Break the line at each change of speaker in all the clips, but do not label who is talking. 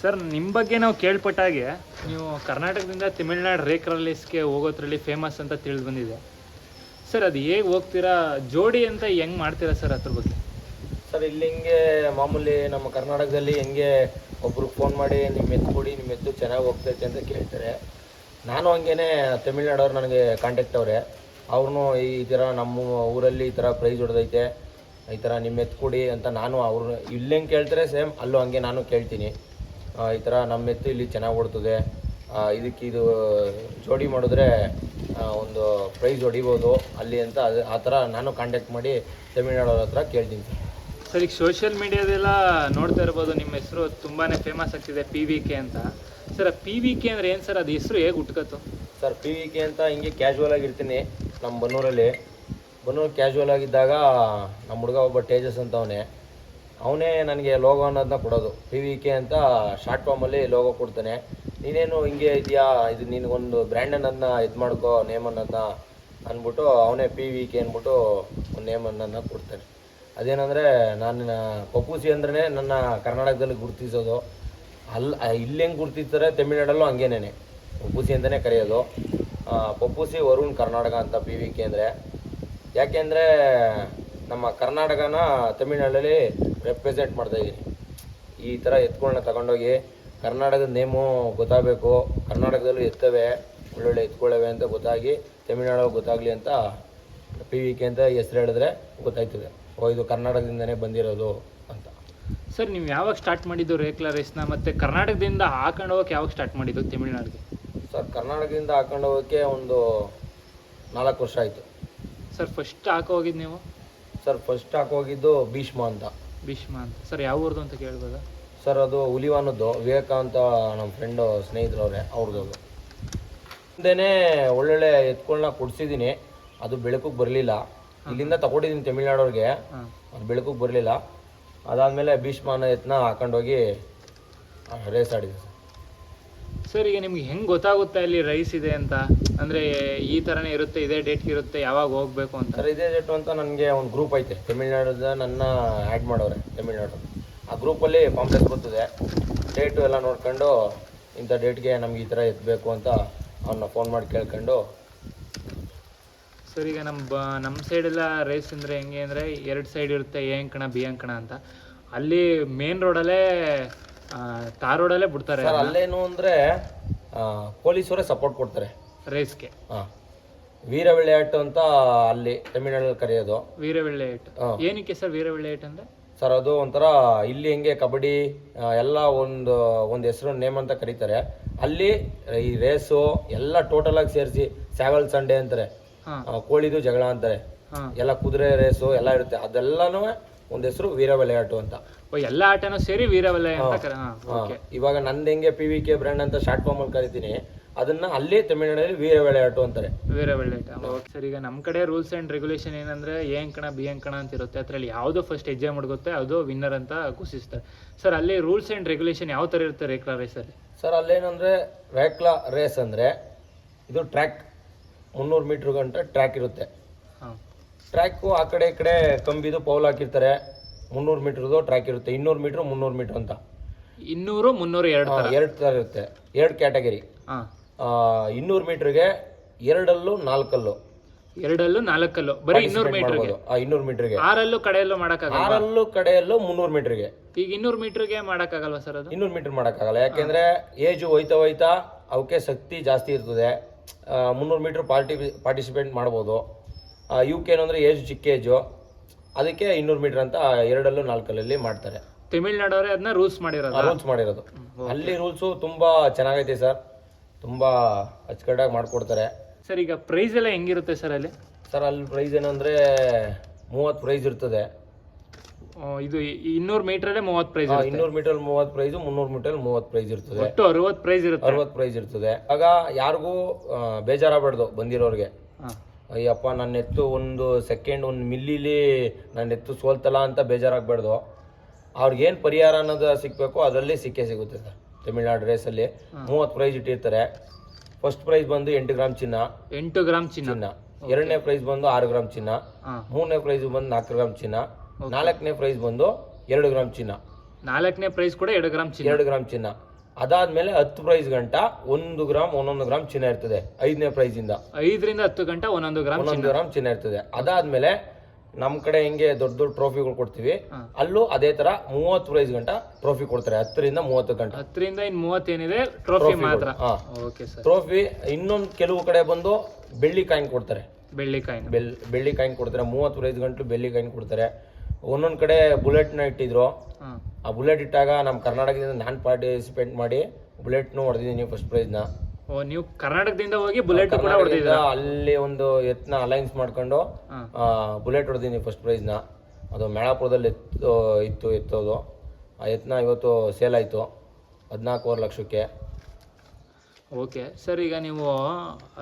Sir ನಿಮ್ಮ ಬಗ್ಗೆ ನಾವು ಕೇಳ್ಪಟ್ಟಾಗೆ ನೀವು ಕರ್ನಾಟಕದಿಂದ ತಮಿಳ್ನಾಡು ರೇಕ್ ರಲೀಸ್ಗೆ ಹೋಗೋದ್ರಲ್ಲಿ ಫೇಮಸ್ ಅಂತ ತಿಳಿದು ಬಂದಿದೆ. ಸರ್, ಅದು ಹೇಗೆ ಹೋಗ್ತೀರಾ? ಜೋಡಿ ಅಂತ ಹೆಂಗೆ ಮಾಡ್ತೀರಾ ಸರ್ ಅದ್ರ ಬಗ್ಗೆ?
ಸರ್, ಇಲ್ಲಿ ಹಿಂಗೆ ಮಾಮೂಲಿ ನಮ್ಮ ಕರ್ನಾಟಕದಲ್ಲಿ ಹೆಂಗೆ ಒಬ್ರು ಫೋನ್ ಮಾಡಿ ನಿಮ್ಮ ಎತ್ತು ಕೊಡಿ, ನಿಮ್ಮ ಎತ್ತು ಚೆನ್ನಾಗಿ ಹೋಗ್ತೈತೆ ಅಂತ ಕೇಳ್ತಾರೆ. ನಾನು ಹಂಗೇನೆ ತಮಿಳ್ನಾಡವ್ರು ನನಗೆ ಕಾಂಟ್ಯಾಕ್ಟ್ ಅವ್ರೆ. ಅವ್ರನ್ನೂ ಈ ಥರ ನಮ್ಮ ಊರಲ್ಲಿ ಈ ಥರ ಪ್ರೈಸ್ ಹೊಡೆದೈತೆ. ಈ ಥರ ನಿಮ್ಮ ಎತ್ತು ಕೊಡಿ ಅಂತ ನಾನು ಅವ್ರು ಇಲ್ಲಿ ಹೆಂಗೆ ಕೇಳ್ತಾರೆ ಸೇಮ್ ಅಲ್ಲೂ ಹಂಗೆ ನಾನು ಕೇಳ್ತೀನಿ. ಈ ಥರ ನಮ್ಮ ಎತ್ತು ಇಲ್ಲಿ ಚೆನ್ನಾಗಿ ಓಡ್ತದೆ. ಇದಕ್ಕೆ ಇದು ಜೋಡಿ ಮಾಡಿದ್ರೆ ಒಂದು ಪ್ರೈಸ್ ಹೊಡಿಬೋದು. ಅಲ್ಲಿ ಅಂತ ಅದು ಆ ಥರ ನಾನು ಕಾಂಟ್ಯಾಕ್ಟ್ ಮಾಡಿ ತಮಿಳ್ನಾಡವ್ರ ಹತ್ರ ಕೇಳ್ತೀನಿ ಸರ್.
ಸರ್ ಈಗ ಸೋಷಿಯಲ್ ಮೀಡಿಯಾದೆಲ್ಲ ನೋಡ್ತಾ ಇರ್ಬೋದು ನಿಮ್ಮ ಹೆಸರು ತುಂಬಾ ಫೇಮಸ್ ಆಗ್ತಿದೆ ಪಿ ವಿ ಕೆ ಅಂತ. ಸರ್ ಪಿ ವಿ ಕೆ ಅಂದರೆ ಏನು ಸರ್? ಅದು ಹೆಸರು ಹೇಗೆ ಹುಟ್ಕತ್ತು
ಸರ್ ಪಿ ವಿ ಕೆ ಅಂತ ಹಿಂಗೆ ಕ್ಯಾಶುವಲ್ ಆಗಿರ್ತೀನಿ ನಮ್ಮ ಬನ್ನೂರಲ್ಲಿ. ಬನ್ನೂರು ಕ್ಯಾಶುವಲ್ ಆಗಿದ್ದಾಗ ನಮ್ಮ ಹುಡುಗ ಒಬ್ಬ ತೇಜಸ್ ಅಂತ ಅವನೇ ನನಗೆ ಲೋಗೋ ಅನ್ನೋದನ್ನ ಕೊಡೋದು. ಪಿ ವಿ ಕೆ ಅಂತ ಶಾರ್ಟ್ ಫಾರ್ಮಲ್ಲಿ ಲೋಗೋ ಕೊಡ್ತಾನೆ. ನೀನೇನು ಹಿಂಗೆ ಇದೆಯಾ? ಇದು ನಿನಗೊಂದು ಬ್ರ್ಯಾಂಡ್ ಅನ್ನೋದನ್ನ ಇದು ಮಾಡ್ಕೋ ನೇಮ್ ಅನ್ನೋದನ್ನ ಅಂದ್ಬಿಟ್ಟು ಅವನೇ ಪಿ ವಿ ಕೆ ಅಂದ್ಬಿಟ್ಟು ಒಂದು ನೇಮ್ ಅನ್ನೋದನ್ನ ಕೊಡ್ತಾನೆ. ಅದೇನಂದರೆ ನಾನು ಪಪ್ಪುಸಿ ಅಂದ್ರೆ ನನ್ನ ಕರ್ನಾಟಕದಲ್ಲಿ ಗುರುತಿಸೋದು. ಅಲ್ಲಿ ಇಲ್ಲಿ ಹೆಂಗೆ ಗುರ್ತಿರ್ತಾರೆ ತಮಿಳ್ನಾಡಲ್ಲೂ ಹಂಗೇನೇ ಪಪ್ಪುಸಿ ಅಂತಲೇ ಕರೆಯೋದು. ಪಪ್ಪೂಸಿ ವರುಣ್ ಕರ್ನಾಟಕ ಅಂತ ಪಿ ವಿ ಕೆ ಅಂದರೆ. ಯಾಕೆಂದರೆ ನಮ್ಮ ಕರ್ನಾಟಕನ ತಮಿಳ್ನಾಡಲ್ಲಿ ರೆಪ್ರೆಸೆಂಟ್ ಮಾಡ್ತಾಯಿದ್ದೀನಿ ಈ ಥರ ಎತ್ಗಳನ್ನ ತಗೊಂಡೋಗಿ. ಕರ್ನಾಟಕದ ನೇಮು ಗೊತ್ತಾಗಬೇಕು. ಕರ್ನಾಟಕದಲ್ಲೂ ಎತ್ತವೆ ಒಳ್ಳೊಳ್ಳೆ ಎತ್ಕೊಳ್ಳವೆ ಅಂತ ಗೊತ್ತಾಗಿ ತಮಿಳ್ನಾಡು ಗೊತ್ತಾಗಲಿ ಅಂತ ಪಿ ವಿ ಕೆ ಅಂತ ಹೆಸ್ರು ಹೇಳಿದ್ರೆ ಗೊತ್ತಾಯ್ತದೆ. ಓ ಇದು ಕರ್ನಾಟಕದಿಂದನೇ ಬಂದಿರೋದು ಅಂತ.
ಸರ್ ನೀವು ಯಾವಾಗ ಸ್ಟಾರ್ಟ್ ಮಾಡಿದ್ದು ರೇಕ್ಲಾ ರೇಸ್ನ ಮತ್ತು ಕರ್ನಾಟಕದಿಂದ ಹಾಕೊಂಡು ಹೋಗಕ್ಕೆ ಯಾವಾಗ ಸ್ಟಾರ್ಟ್ ಮಾಡಿದ್ದು ತಮಿಳ್ನಾಡಿಗೆ?
ಸರ್ ಕರ್ನಾಟಕದಿಂದ ಹಾಕೊಂಡು ಹೋಗೋಕ್ಕೆ ಒಂದು ನಾಲ್ಕು ವರ್ಷ ಆಯಿತು.
ಸರ್ ಫಸ್ಟ್ ಹಾಕೋಗಿದ್ದು ನೀವು?
ಸರ್ ಫಸ್ಟ್ ಹಾಕೋಗಿದ್ದು ಭೀಷ್ಮ ಅಂತ.
ಭೀಷ್ಮ ಅಂತ. ಸರ್ ಯಾವ ಊರ್ದು ಅಂತ ಕೇಳ್ಬೋದಾ?
ಸರ್ ಅದು ಹುಲಿವಾನದ್ದು. ವಿವೇಕಾಂತ ನಮ್ಮ ಫ್ರೆಂಡು ಸ್ನೇಹಿತರವ್ರೆ ಅವ್ರದ್ದು ಮುಂದೆನೇ ಒಳ್ಳೊಳ್ಳೆ ಎತ್ಗಳನ್ನ ಕೊಡ್ಸಿದ್ದೀನಿ ಅದು ಬೆಳಕಿಗೆ ಬರಲಿಲ್ಲ. ಇಲ್ಲಿಂದ ತಗೊಂಡಿದ್ದೀನಿ ತಮಿಳ್ನಾಡವ್ರಿಗೆ. ಅದು ಬೆಳಕಿಗೆ ಬರಲಿಲ್ಲ. ಅದಾದಮೇಲೆ ಭೀಷ್ಮ ಅನ್ನೋ ಎತ್ತನ್ನ ಹಾಕೊಂಡೋಗಿ ರೇಸ್ ಆಡಿದ್ವಿ ಸರ್.
ಸರ್ ಈಗ ನಿಮ್ಗೆ ಹೆಂಗೆ ಗೊತ್ತಾಗುತ್ತೆ ಅಲ್ಲಿ ರೈಸ್ ಇದೆ ಅಂತ? ಅಂದರೆ ಈ ಥರನೇ ಇರುತ್ತೆ ಇದೇ ಡೇಟ್ಗೆ ಇರುತ್ತೆ ಯಾವಾಗ ಹೋಗ್ಬೇಕು ಅಂತ?
ಸರ್ ಇದೇ ಡೇಟು ಅಂತ ನನಗೆ ಒಂದು ಗ್ರೂಪ್ ಐತೆ. ತಮಿಳ್ನಾಡುದ ನನ್ನ ಆ್ಯಡ್ ಮಾಡವ್ರೆ ತಮಿಳ್ನಾಡು. ಆ ಗ್ರೂಪಲ್ಲಿ ಪಾಂಪ್ಲೆಸ್ ಬರ್ತದೆ. ಡೇಟು ಎಲ್ಲ ನೋಡ್ಕೊಂಡು ಇಂಥ ಡೇಟ್ಗೆ ನಮ್ಗೆ ಈ ಥರ ಎತ್ತಬೇಕು ಅಂತ ಅವನ್ನ ಫೋನ್ ಮಾಡಿ ಕೇಳ್ಕೊಂಡು.
ಸರ್ ಈಗ ನಮ್ಮ ಬ ನಮ್ಮ ಸೈಡೆಲ್ಲ ರೇಸ್ ಅಂದರೆ ಹೆಂಗೆ ಅಂದರೆ ಎರಡು ಸೈಡ್ ಇರುತ್ತೆ ಎ ಅಂಕಣ ಬಿ ಅಂಕಣ ಅಂತ. ಅಲ್ಲಿ ಮೇನ್ ರೋಡಲ್ಲೇ ತಾರ್ ರೋಡಲ್ಲೇ ಬಿಡ್ತಾರೆ
ಸರ್ ಅಲ್ಲೇನು ಅಂದರೆ ಪೊಲೀಸವರೇ ಸಪೋರ್ಟ್ ಕೊಡ್ತಾರೆ.
ರೇಸ್ಗೆ.
ವೀರ ವಿಳೆಯಾಟು ಅಂತ ಅಲ್ಲಿ ತಮಿಳ್ನಾಡಲ್ಲಿ ಕರೆಯೋದು.
ವೀರವೆಳ್ಳೆ ಏನಕ್ಕೆ ಸರ್ ವೀರವೆಳ್ಳೆ ಅಂತ ಅಂದ್ರೆ?
ಸರ್ ಅದು ಒಂಥರ ಇಲ್ಲಿ ಹೆಂಗೆ ಕಬಡ್ಡಿ ಎಲ್ಲ ಒಂದು ಒಂದು ಹೆಸರು ನೇಮ್ ಅಂತ ಕರೀತಾರೆ. ಅಲ್ಲಿ ಈ ರೇಸು ಎಲ್ಲ ಟೋಟಲ್ ಆಗಿ ಸೇರಿಸಿ ಸ್ಯಾವಲ್ ಸಂಡೆ ಅಂತಾರೆ. ಕೋಳಿದು ಜಗಳ ಅಂತಾರೆ. ಎಲ್ಲ ಕುದುರೆ ರೇಸು ಎಲ್ಲ ಇರುತ್ತೆ. ಅದೆಲ್ಲನೂ ಒಂದು ಹೆಸರು ವೀರ ಅಂತ.
ಎಲ್ಲ ಆಟನೂ ಸೇರಿ ವೀರವೆಲ್ಲೆ
ಇವಾಗ ನಂದು ಹೆಂಗೆ ಪಿ ವಿ ಕೆ ಬ್ರ್ಯಾಂಡ್ ಅಂತ ಶಾರ್ಟ್ ಫಾರ್ಮಲ್ಲಿ ಕರಿತೀನಿ. ಅದನ್ನ ಅಲ್ಲೇ ತಮಿಳುನಾಡಲ್ಲಿ ವೀರ ವಿளையாಟು ಅಂತಾರೆ.
ವೀರ ವಿளையாಟ ಓಕೆ ಈಗ ನಮ್ಮ ಕಡೆ ರೂಲ್ಸ್ ಅಂಡ್ ರೆಗ್ಯುಲೇಷನ್ ಏನಂದ್ರೆ ಎ ಅಂಕಣ ಬಿ ಅಂಕಣ ಅಂತ ಇರುತ್ತೆ. ಅದರಲ್ಲಿ ಯಾವುದೋ ಫಸ್ಟ್ ಹೆಜ್ಜೆ ಮಾಡ್ಗುತ್ತೆ ಅದು ವಿನ್ನರ್ ಅಂತ ಘೋಷಿಸ್ತಾರೆ. ಸರ್ ಅಲ್ಲಿ ರೂಲ್ಸ್ ಅಂಡ್ ರೆಗ್ಯುಲೇಷನ್ ಯಾವ ಥರ ಇರುತ್ತೆ ರೇಕ್ಲಾ ರೇಸಲ್ಲಿ
ಸರ್? ಅಲ್ಲೇನಂದ್ರೆ ವ್ಯಾಕ್ಲಾ ರೇಸ್ ಅಂದರೆ ಇದು ಟ್ರ್ಯಾಕ್ ಮುನ್ನೂರು ಮೀಟ್ರ್ ಗಂಟೆ ಟ್ರ್ಯಾಕ್ ಇರುತ್ತೆ.
ಹಾಂ.
ಟ್ರ್ಯಾಕು ಆ ಕಡೆ ಈ ಕಡೆ ಕಂಬಿದು ಪೌಲ್ ಹಾಕಿರ್ತಾರೆ ಮುನ್ನೂರು ಮೀಟ್ರದು ಟ್ರ್ಯಾಕ್ ಇರುತ್ತೆ. ಇನ್ನೂರು ಮೀಟ್ರ್ ಮುನ್ನೂರು ಮೀಟ್ರ್ ಅಂತ.
ಇನ್ನೂರು ಮುನ್ನೂರು ಎರಡು
ಎರಡು ಥರ ಇರುತ್ತೆ. ಎರಡು ಕ್ಯಾಟಗರಿ.
ಹಾಂ.
ಇನ್ನೂರು ಮೀಟ್ರಿಗೆ ಎರಡಲ್ಲೂ ನಾಲ್ಕಲ್ಲು.
ಎರಡಲ್ಲೂ ನಾಲ್ಕಲ್ಲು. ಬರೀ ಇನ್ನೂರು ಮೀಟರ್ಗೆ.
ಇನ್ನೂರು ಮೀಟರ್ಗೆ.
ಆರಲ್ಲೂ ಕಡೆಯಲ್ಲೂ ಮಾಡೋಕ್ಕಾಗಲ್ಲ
ಆರಲ್ಲೂ ಕಡೆಯಲ್ಲೂ ಮುನ್ನೂರು ಮೀಟರ್ಗೆ.
ಈಗ ಇನ್ನೂರು ಮೀಟರ್ಗೆ ಮಾಡೋಕ್ಕಾಗಲ್ವಾ ಸರ್ ಅದು?
ಇನ್ನೂರು ಮೀಟರ್ ಮಾಡಕ್ಕಾಗಲ್ಲ. ಯಾಕೆಂದ್ರೆ ಏಜು ಹೋಯ್ತಾ ಹೋಯ್ತಾ ಅವಕ್ಕೆ ಶಕ್ತಿ ಜಾಸ್ತಿ ಇರ್ತದೆ. ಮುನ್ನೂರು ಮೀಟರ್ ಪಾರ್ಟಿ ಪಾರ್ಟಿಸಿಪೇಟ್ ಮಾಡ್ಬೋದು. ಇವಕ್ಕೆ ಏನು ಅಂದರೆ ಏಜ್ ಚಿಕ್ಕ ಏಜು. ಅದಕ್ಕೆ ಇನ್ನೂರು ಮೀಟರ್ ಅಂತ ಎರಡಲ್ಲೂ ನಾಲ್ಕಲ್ಲಲ್ಲಿ ಮಾಡ್ತಾರೆ.
ತಮಿಳ್ನಾಡವರೇ ಅದನ್ನ ರೂಲ್ಸ್ ಮಾಡಿರೋದು?
ರೂಲ್ಸ್ ಮಾಡಿರೋದು. ಅಲ್ಲಿ ರೂಲ್ಸು ತುಂಬ ಚೆನ್ನಾಗೈತೆ ಸರ್. ತುಂಬ ಅಚ್ಚುಕಟ್ಟಾಗಿ ಮಾಡಿಕೊಡ್ತಾರೆ.
ಸರ್ ಈಗ ಪ್ರೈಸ್ ಎಲ್ಲ ಹೆಂಗಿರುತ್ತೆ ಸರ್ ಅಲ್ಲಿ?
ಸರ್ ಅಲ್ಲಿ ಪ್ರೈಸ್ ಏನಂದರೆ ಮೂವತ್ತು ಪ್ರೈಸ್ ಇರ್ತದೆ.
ಆ, ಇದು ಇನ್ನೂರು ಮೀಟ್ರಲ್ಲೇ ಮೂವತ್ತು ಪ್ರೈಸ್
ಇನ್ನೂರು ಮೀಟರ್ ಮೂವತ್ತು ಪ್ರೈಸು ಮುನ್ನೂರು ಮೀಟರ್ ಮೂವತ್ತು ಪ್ರೈಸ್ ಇರ್ತದೆ.
ಒಟ್ಟು ಅರವತ್ತು ಪ್ರೈಸ್ ಇರುತ್ತೆ?
ಅರವತ್ತು ಪ್ರೈಸ್ ಇರ್ತದೆ. ಆಗ ಯಾರಿಗೂ ಬೇಜಾರಾಗಬಾರ್ದು ಬಂದಿರೋರಿಗೆ.
ಹಾಂ.
ಅಯ್ಯಪ್ಪ ನನ್ನ ಎತ್ತು ಒಂದು ಸೆಕೆಂಡ್ ಒಂದು ಮಿಲ್ಲಿಲಿ ನನ್ನ ಎತ್ತು ಸೋಲ್ತಲ್ಲ ಅಂತ ಬೇಜಾರಾಗಬಾರ್ದು. ಅವ್ರಿಗೇನು ಪರಿಹಾರ ಅನ್ನೋದು ಸಿಗಬೇಕು ಅದರಲ್ಲಿ ಸಿಕ್ಕೇ ಸಿಗುತ್ತೆ ಸರ್. ತಮಿಳ್ನಾಡು ರೇಸಲ್ಲಿ ಮೂವತ್ತು ಪ್ರೈಸ್ ಇಟ್ಟಿರ್ತಾರೆ. ಫಸ್ಟ್ ಪ್ರೈಸ್ ಬಂದು ಎಂಟು ಗ್ರಾಮ್ ಚಿನ್ನ.
ಎಂಟು ಗ್ರಾಮ್ ಚಿನ್ನ.
ಚಿನ್ನ. ಎರಡನೇ ಪ್ರೈಸ್ ಬಂದು ಆರು ಗ್ರಾಮ್ ಚಿನ್ನ. ಮೂರನೇ ಪ್ರೈಸ್ ಬಂದು ನಾಲ್ಕು ಗ್ರಾಮ್ ಚಿನ್ನ. ನಾಲ್ಕನೇ ಪ್ರೈಸ್ ಬಂದು ಎರಡು ಗ್ರಾಮ್ ಚಿನ್ನ.
ನಾಲ್ಕನೇ ಪ್ರೈಸ್ ಕೂಡ ಎರಡು ಗ್ರಾಮ್ ಚಿನ್ನ.
ಎರಡು ಗ್ರಾಮ್ ಚಿನ್ನ. ಅದಾದ್ಮೇಲೆ ಹತ್ತು ಪ್ರೈಸ್ ಗಂಟ ಒಂದು ಗ್ರಾಮ್ ಒಂದೊಂದು ಗ್ರಾಮ್ ಚಿನ್ನ ಇರ್ತದೆ. ಐದನೇ ಪ್ರೈಸ್ ಇಂದ.
ಐದರಿಂದ ಹತ್ತು ಗಂಟೆ ಒಂದೊಂದು ಗ್ರಾಮ್
ಒಂದೊಂದು ಗ್ರಾಮ್ ಚಿನ್ನ ಇರ್ತದೆ. ಅದಾದ್ಮೇಲೆ ನಮ್ ಕಡೆ ಹೆಂಗೆ ದೊಡ್ಡ ದೊಡ್ಡ ಟ್ರೋಫಿಗಳು ಕೊಡ್ತೀವಿ ಅಲ್ಲೂ ಅದೇ ತರ ಮೂವತ್ತು ಪ್ರೈಸ್ ಗಂಟ ಟ್ರೋಫಿ ಕೊಡ್ತಾರೆ ಹತ್ತರಿಂದ ಮೂವತ್ತು ಗಂಟ.
ಹತ್ತರಿಂದ ಇನ್ ಮೂವತ್ತೇನಿದೆ ಟ್ರೋಫಿ ಮಾತ್ರ.
ಟ್ರೋಫಿ ಇನ್ನೊಂದು ಕೆಲವು ಕಡೆ ಬಂದು ಬೆಳ್ಳಿ ಕಾಯಿನ್ ಕೊಡ್ತಾರೆ.
ಬೆಳ್ಳಿ ಕಾಯಿನ್
ಬೆಲ್ ಬೆಳ್ಳಿ ಕಾಯಿನ್ ಕೊಡ್ತಾರೆ ಮೂವತ್ತು ಪ್ರೈಸ್ ಗಂಟು ಬೆಳ್ಳಿ ಕಾಯಿನ್ ಕೊಡ್ತಾರೆ. ಒಂದೊಂದು ಕಡೆ ಬುಲೆಟ್ನ ಇಟ್ಟಿದ್ರು
ಹಾಂ.
ಆ ಬುಲೆಟ್ ಇಟ್ಟಾಗ ನಮ್ಮ ಕರ್ನಾಟಕದಿಂದ ನಾನು ಪಾರ್ಟಿಸಿಪೇಟ್ ಮಾಡಿ ಬುಲೆಟ್ನು ಹೊಡೆದಿದ್ದೀನಿ ಫಸ್ಟ್ ಪ್ರೈಸ್ನ
ಓ ನೀವು ಕರ್ನಾಟಕದಿಂದ ಹೋಗಿ ಬುಲೆಟ್ ಕೂಡ ಹೊಡೆದಿದ್ರು
ಅಲ್ಲಿ ಒಂದು ಎತ್ನ ಅಲೈನ್ಸ್ ಮಾಡ್ಕೊಂಡು ಬುಲೆಟ್ ಹೊಡೆದಿನಿ ಫಸ್ಟ್ ಪ್ರೈಸ್ನ ಅದು ಮೇಳಾಪುರದಲ್ಲಿ ಎತ್ತು ಇತ್ತು ಎತ್ತೋದು. ಆ ಎತ್ನ ಇವತ್ತು ಸೇಲ್ ಆಯಿತು. ಹದಿನಾಲ್ಕೂವರೆ ಲಕ್ಷಕ್ಕೆ.
ಓಕೆ ಸರ್ ಈಗ ನೀವು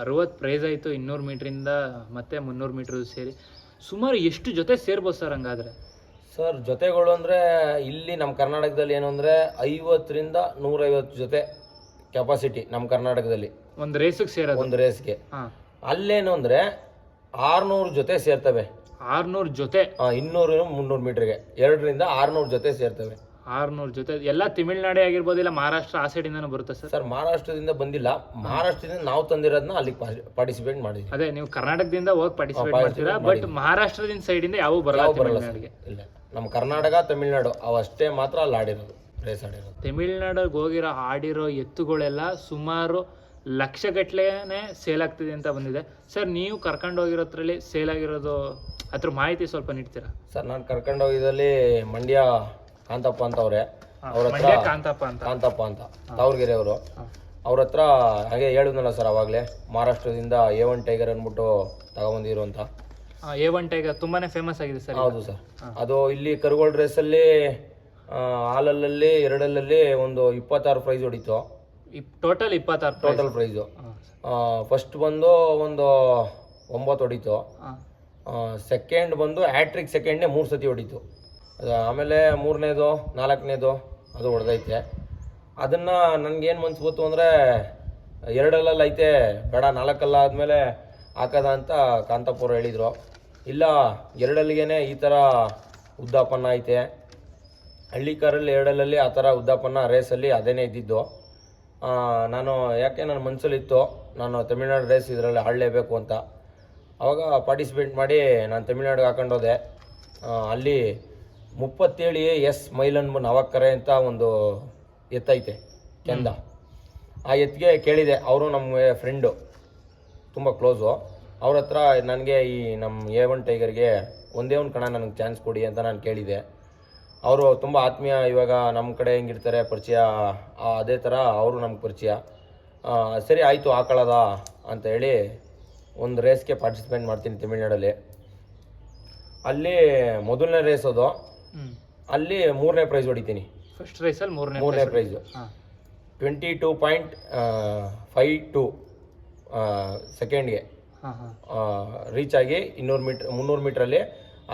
ಅರವತ್ತು ಪ್ರೈಸ್ ಆಯಿತು ಇನ್ನೂರು ಮೀಟ್ರಿಂದ ಮತ್ತೆ ಮುನ್ನೂರು ಮೀಟ್ರ್ ಸೇರಿ. ಸುಮಾರು ಎಷ್ಟು ಜೊತೆ ಸೇರ್ಬೋದು ಸರ್ ಹಂಗಾದ್ರೆ?
ಸರ್ ಜೊತೆಗಳು ಅಂದರೆ ಇಲ್ಲಿ ನಮ್ಮ ಕರ್ನಾಟಕದಲ್ಲಿ ಏನು ಅಂದರೆ ಐವತ್ತರಿಂದ ನೂರೈವತ್ತು ಜೊತೆ. ಕೆಪಾಸಿಟಿ ನಮ್ಮ ಕರ್ನಾಟಕದಲ್ಲಿ.
ಒಂದು ರೇಸಿಗೆ ಸೇರೋದು?
ಒಂದು ರೇಸ್ಗೆ
ಹಾಂ.
ಅಲ್ಲೇನು ಅಂದರೆ ಆರ್ನೂರು ಜೊತೆ ಸೇರ್ತವೆ.
ಆರ್ನೂರು ಜೊತೆ?
ಇನ್ನೂರು ಮುನ್ನೂರು ಮೀಟರ್ಗೆ. ಎರಡರಿಂದ ಆರ್ನೂರು ಜೊತೆ ಸೇರ್ತವೆ.
ಆರ್ನೂರು ಜೊತೆ. ಎಲ್ಲ ತಮಿಳ್ನಾಡೆ ಆಗಿರ್ಬೋದು ಇಲ್ಲ ಮಹಾರಾಷ್ಟ್ರ ಆ ಸೈಡಿಂದನೂ ಬರುತ್ತೆ ಸರ್?
ಸರ್ ಮಹಾರಾಷ್ಟ್ರದಿಂದ ಬಂದಿಲ್ಲ. ಮಹಾರಾಷ್ಟ್ರದಿಂದ ನಾವು ತಂದಿರೋದನ್ನ ಅಲ್ಲಿ ಪಾರ್ಟಿಸಿಪೇಟ್ ಮಾಡಿದ್ವಿ.
ಅದೇ ನೀವು ಕರ್ನಾಟಕದಿಂದ ಹೋಗಿ ಪಾರ್ಟಿಸಿಪೇಟ್ ಮಾಡ್ತೀರಾ? ಬಟ್ ಮಹಾರಾಷ್ಟ್ರದಿಂದ ಸೈಡಿಂದ ಯಾವ ಬರಲ್ಲ
ಬರಲ್ಲ ಇಲ್ಲ. ನಮ್ಮ ಕರ್ನಾಟಕ ತಮಿಳ್ನಾಡು ಅವಷ್ಟೇ ಮಾತ್ರ ಅಲ್ಲಿ ಆಡಿರೋದು. ರೇಸ್ ಆಡಿರೋದು
ತಮಿಳ್ನಾಡಿಗೆ ಹೋಗಿರೋ ಆಡಿರೋ ಎತ್ತುಗಳೆಲ್ಲ ಸುಮಾರು ಲಕ್ಷಗಟ್ಲೆನೇ ಸೇಲ್ ಆಗ್ತಿದೆ ಅಂತ ಬಂದಿದೆ. ಸರ್ ನೀವು ಕರ್ಕೊಂಡು ಹೋಗಿರೋದ್ರಲ್ಲಿ ಸೇಲ್ ಆಗಿರೋದು ಅದ್ರ ಮಾಹಿತಿ ಸ್ವಲ್ಪ ನೀಡ್ತೀರಾ?
ಸರ್ ನಾನು ಕರ್ಕೊಂಡು ಹೋಗಿದ್ದಲ್ಲಿ ಮಂಡ್ಯ ಕಾಂತಪ್ಪ ಅಂತ ಅವ್ರೆ ಅವ್ರ ಹತ್ರ
ಮಂಡ್ಯ ಕಾಂತಪ್ಪ ಅಂತ.
ಕಾಂತಪ್ಪ ಅಂತ. ತಾವರ್ಗೆರೆ ಅವರು ಅವ್ರ ಹತ್ರ ಹಾಗೆ ಹೇಳಿದ್ನಲ್ಲ ಸರ್ ಅವಾಗಲೇ ಮಹಾರಾಷ್ಟ್ರದಿಂದ ಎ ಒನ್ ಟೈಗರ್ ಅಂದ್ಬಿಟ್ಟು ತಗೊಂಬಂದಿರು ಅಂತ.
ಎ ಒನ್ ಟೈಗರ್ ತುಂಬಾನೇ ಫೇಮಸ್ ಆಗಿದೆ ಸರ್
ಹೌದು ಸರ್. ಅದು ಇಲ್ಲಿ ಕರುಗೋಳ್ ರೇಸಲ್ಲಿ ಹಾಲಲ್ಲಿ ಎರಡಲ್ಲಲ್ಲಿ ಒಂದು ಇಪ್ಪತ್ತಾರು ಪ್ರೈಸ್ ಹೊಡಿತು.
ಟೋಟಲ್ ಇಪ್ಪತ್ತಾರು
ಟೋಟಲ್ ಪ್ರೈಸು ಫಸ್ಟ್ ಬಂದು ಒಂದು ಒಂಬತ್ತು ಹೊಡಿತು. ಸೆಕೆಂಡ್ ಬಂದು ಹ್ಯಾಟ್ರಿಕ್ ಸೆಕೆಂಡ್ನೇ ಮೂರು ಸತಿ ಹೊಡಿತು. ಅದು ಆಮೇಲೆ ಮೂರನೇದು ನಾಲ್ಕನೇದು ಅದು ಹೊಡೆದೈತೆ. ಅದನ್ನು ನನಗೇನು ಮನ್ಸು ಬಂತು ಅಂದರೆ ಎರಡಲ್ಲಲ್ಲಿ ಐತೆ ಬೇಡ ನಾಲ್ಕಲ್ಲ ಆದಮೇಲೆ ಹಾಕದ ಅಂತ ಕಾಂತಾಪುರ ಹೇಳಿದರು. ಇಲ್ಲ ಎರಡಲ್ಲಿಗೇ ಈ ಥರ ಉದ್ದಾಪನ್ನ ಐತೆ. ಹಳ್ಳಿ ಕಾರಲ್ಲಿ ಎರಡಲ್ಲಲ್ಲಿ ಆ ಥರ ಉದ್ದಾಪನ ರೇಸಲ್ಲಿ ಅದೇನೇ ಇದ್ದಿದ್ದು. ನಾನು ಯಾಕೆ ನನ್ನ ಮನಸ್ಸಲ್ಲಿತ್ತು ನಾನು ತಮಿಳ್ನಾಡು ರೇಸ್ ಇದರಲ್ಲಿ ಆಡಲೇಬೇಕು ಅಂತ. ಆವಾಗ ಪಾರ್ಟಿಸಿಪೇಟ್ ಮಾಡಿ ನಾನು ತಮಿಳ್ನಾಡಿಗೆ ಹಾಕೊಂಡೋದೆ ಅಲ್ಲಿ ಮುಪ್ಪತ್ತೇಳು ಎಸ್ ಮೈಲನ್ ನವಕ್ಕರೆ ಅಂತ ಒಂದು ಎತ್ತೈತೆ ಕೆಂದ. ಆ ಎತ್ತಿಗೆ ಕೇಳಿದೆ. ಅವರು ನಮ್ಮ ಫ್ರೆಂಡು ತುಂಬ ಕ್ಲೋಸು ಅವ್ರ ಹತ್ರ ನನಗೆ ಈ ನಮ್ಮ ಎ ಒನ್ ಟೈಗರ್ಗೆ ಒಂದೇ ಒಂದು ಕಣ ನನಗೆ ಚಾನ್ಸ್ ಕೊಡಿ ಅಂತ ನಾನು ಕೇಳಿದೆ. ಅವರು ತುಂಬ ಆತ್ಮೀಯ ಇವಾಗ ನಮ್ಮ ಕಡೆ ಹೆಂಗಿರ್ತಾರೆ ಪರಿಚಯ ಅದೇ ಥರ ಅವರು ನಮ್ಗೆ ಪರಿಚಯ. ಸರಿ ಆಯಿತು ಹಾಕೊಳ್ಳೋದ ಅಂತ ಹೇಳಿ ಒಂದು ರೇಸ್ಗೆ ಪಾರ್ಟಿಸಿಪೇಟ್ ಮಾಡ್ತೀನಿ ತಮಿಳ್ನಾಡಲ್ಲಿ. ಅಲ್ಲಿ ಮೊದಲನೇ ರೇಸ್ ಅದು. ಅಲ್ಲಿ ಮೂರನೇ ಪ್ರೈಸ್ ಹೊಡಿತೀನಿ.
ಫಸ್ಟ್ ರೇಸಲ್ಲಿ ಮೂರನೇ
ಮೂರನೇ prize twenty two point five two ಸೆಕೆಂಡ್ಗೆ reach ಆಗಿ ಇನ್ನೂರು ಮೀಟ್ರ್ ಮುನ್ನೂರು ಮೀಟ್ರಲ್ಲಿ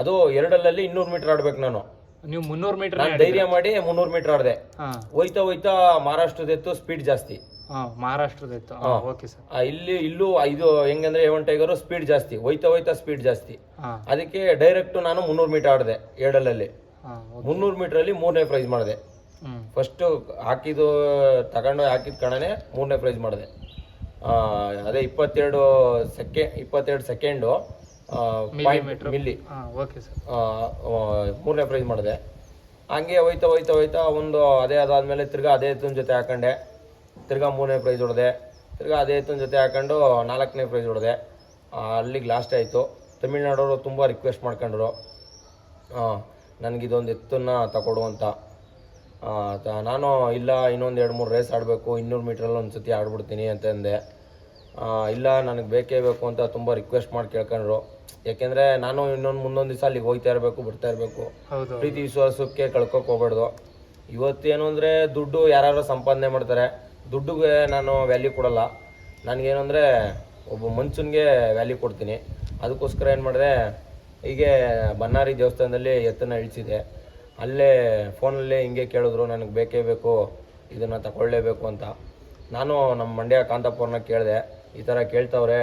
ಅದು ಎರಡಲ್ಲಲ್ಲಿ ಇನ್ನೂರು ಮೀಟ್ರ್ ಆಡ್ಬೇಕು ನಾನು.
ನೀವು ಮುನ್ನೂರು ಮೀಟರ್
ನಾನು ಧೈರ್ಯ ಮಾಡಿ ಮುನ್ನೂರು ಮೀಟರ್ ಆಡಿದೆ.
ಹಾಂ.
ಹೋಯ್ತಾ ಹೋಯ್ತಾ ಮಹಾರಾಷ್ಟ್ರದೆತ್ತು ಸ್ಪೀಡ್ ಜಾಸ್ತಿ.
ಹಾಂ ಮಹಾರಾಷ್ಟ್ರದ ಇತ್ತು ಹಾಂ ಓಕೆ ಸರ್
ಆ, ಇಲ್ಲಿ ಇಲ್ಲೂ ಇದು ಹೆಂಗಂದ್ರೆ ಎವನ್ ಟೈಗರ್ ಸ್ಪೀಡ್ ಜಾಸ್ತಿ. ಹೋಯ್ತಾ ಹೋಯ್ತಾ ಸ್ಪೀಡ್ ಜಾಸ್ತಿ.
ಹಾಂ.
ಅದಕ್ಕೆ ಡೈರೆಕ್ಟ್ ನಾನು ಮುನ್ನೂರು ಮೀಟರ್ ಆಡಿದೆ
ಹಾಂ ಓಕೆ
ಮುನ್ನೂರು ಮೀಟ್ರಲ್ಲಿ ಮೂರನೇ ಪ್ರೈಸ್ ಮಾಡಿದೆ.
ಫಸ್ಟ್
ಫಸ್ಟು ಹಾಕಿದ್ದು ತಗೊಂಡು ಹಾಕಿದ ಕಣನೆ ಮೂರನೇ ಪ್ರೈಸ್ ಮಾಡಿದೆ. ಅದೇ ಇಪ್ಪತ್ತೆರಡು ಸೆಕೆ ಇಪ್ಪತ್ತೆರಡು ಸೆಕೆಂಡು ಮಿಲ್ಲಿ
ಹಾಂ ಓಕೆ ಸರ್
ಮೂರನೇ ಪ್ರೈಸ್ ಮಾಡಿದೆ. ಹಂಗೆ ಹೋಯ್ತಾ ಹೋಯ್ತಾ ಹೋಯ್ತಾ ಒಂದು ಅದೇ ಅದಾದ್ಮೇಲೆ ತಿರ್ಗಾ ಅದೇ ಎತ್ತಿನ ಜೊತೆ ಹಾಕೊಂಡೆ. ತಿರ್ಗಾ ಮೂರನೇ ಪ್ರೈಸ್ ಹೊಡೆದೆ. ತಿರ್ಗಾ ಅದೇ ಎತ್ತಿನ ಜೊತೆ ಹಾಕೊಂಡು ನಾಲ್ಕನೇ ಪ್ರೈಸ್ ಹೊಡೆದೆ. ಅಲ್ಲಿಗೆ ಲಾಸ್ಟ್ ಆಯಿತು. ತಮಿಳ್ನಾಡವರು ತುಂಬ ರಿಕ್ವೆಸ್ಟ್ ಮಾಡ್ಕೊಂಡ್ರು. ನನಗಿದೊಂದು ಎತ್ತನ್ನು ತಗೊಡು ಅಂತ. ನಾನು ಇಲ್ಲ ಇನ್ನೊಂದು ಎರಡು ಮೂರು ರೇಸ್ ಆಡಬೇಕು ಇನ್ನೂರು ಮೀಟ್ರಲ್ಲಿ ಒಂದು ಸತಿ ಆಡ್ಬಿಡ್ತೀನಿ ಅಂತ ಅಂದೆ. ಆ, ಇಲ್ಲ ನನಗೆ ಬೇಕೇ ಬೇಕು ಅಂತ ತುಂಬ ರಿಕ್ವೆಸ್ಟ್ ಮಾಡಿ ಕೇಳ್ಕೊಂಡ್ರು. ಯಾಕೆಂದರೆ ನಾನು ಇನ್ನೊಂದು ಮುಂದೊಂದು ದಿವಸ ಅಲ್ಲಿಗೆ ಹೋಗ್ತಾ ಇರಬೇಕು ಬರ್ತಾ ಇರಬೇಕು.
ಹೌದು
ಪ್ರೀತಿ ವಿಶ್ವಾಸಕ್ಕೆ ಕಳ್ಕೊಕ್ ಹೋಗ್ಬಾರ್ದು. ಇವತ್ತೇನು ಅಂದರೆ ದುಡ್ಡು ಯಾರು ಸಂಪಾದನೆ ಮಾಡ್ತಾರೆ. ದುಡ್ಡುಗೆ ನಾನು ವ್ಯಾಲ್ಯೂ ಕೊಡಲ್ಲ. ನನಗೇನು ಅಂದರೆ ಒಬ್ಬ ಮನ್ಸನ್ಗೆ ವ್ಯಾಲ್ಯೂ ಕೊಡ್ತೀನಿ. ಅದಕ್ಕೋಸ್ಕರ ಏನು ಮಾಡಿದೆ ಹೀಗೆ ಬನ್ನಾರಿ ದೇವಸ್ಥಾನದಲ್ಲಿ ಎತ್ತನ ಇಳಿಸಿದೆ. ಅಲ್ಲೇ ಫೋನಲ್ಲೇ ಹಿಂಗೆ ಕೇಳಿದ್ರು ನನಗೆ ಬೇಕೇ ಬೇಕು ಇದನ್ನು ತಗೊಳ್ಳೇಬೇಕು ಅಂತ. ನಾನು ನಮ್ಮ ಮಂಡ್ಯ ಕಾಂತಪ್ಪವ್ರನ್ನ ಕೇಳಿದೆ. ಈ ಥರ ಕೇಳ್ತವ್ರೆ